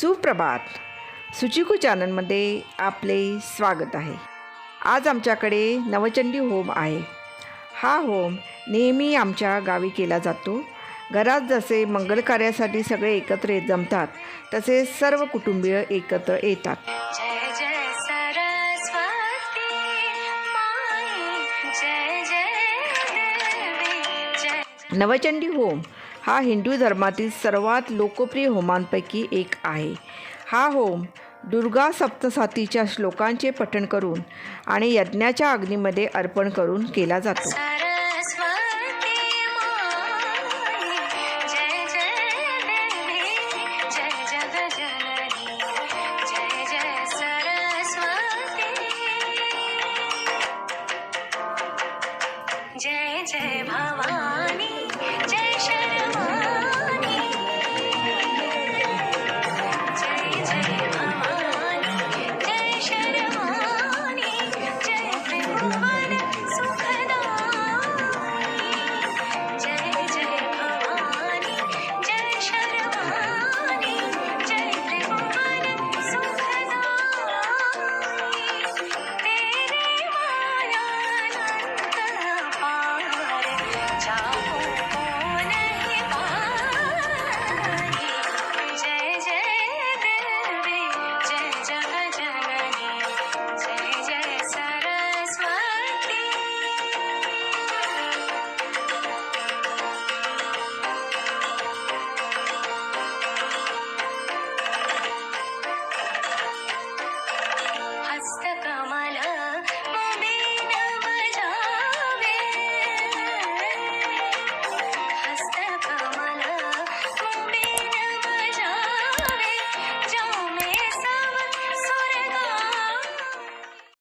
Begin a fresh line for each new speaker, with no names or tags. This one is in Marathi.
सुप्रभात. सुचिकू चॅनलमध्ये आपले स्वागत आहे. आज आमच्याकडे नवचंडी होम आहे. हा होम नेहमी आमच्या गावी केला जातो. घरात जसे मंगल कार्यासाठी सगळे एकत्र जमतात तसे सर्व कुटुंबीय एकत्र येतात. नवचंडी होम हा हिंदू धर्मातील सर्वात लोकप्रिय होमांपैकी एक आहे. हा होम दुर्गा सप्तसातीच्या श्लोकांचे पठण करून आणि यज्ञाच्या अग्नीमध्ये अर्पण करून केला जातो.
जय जय भवानी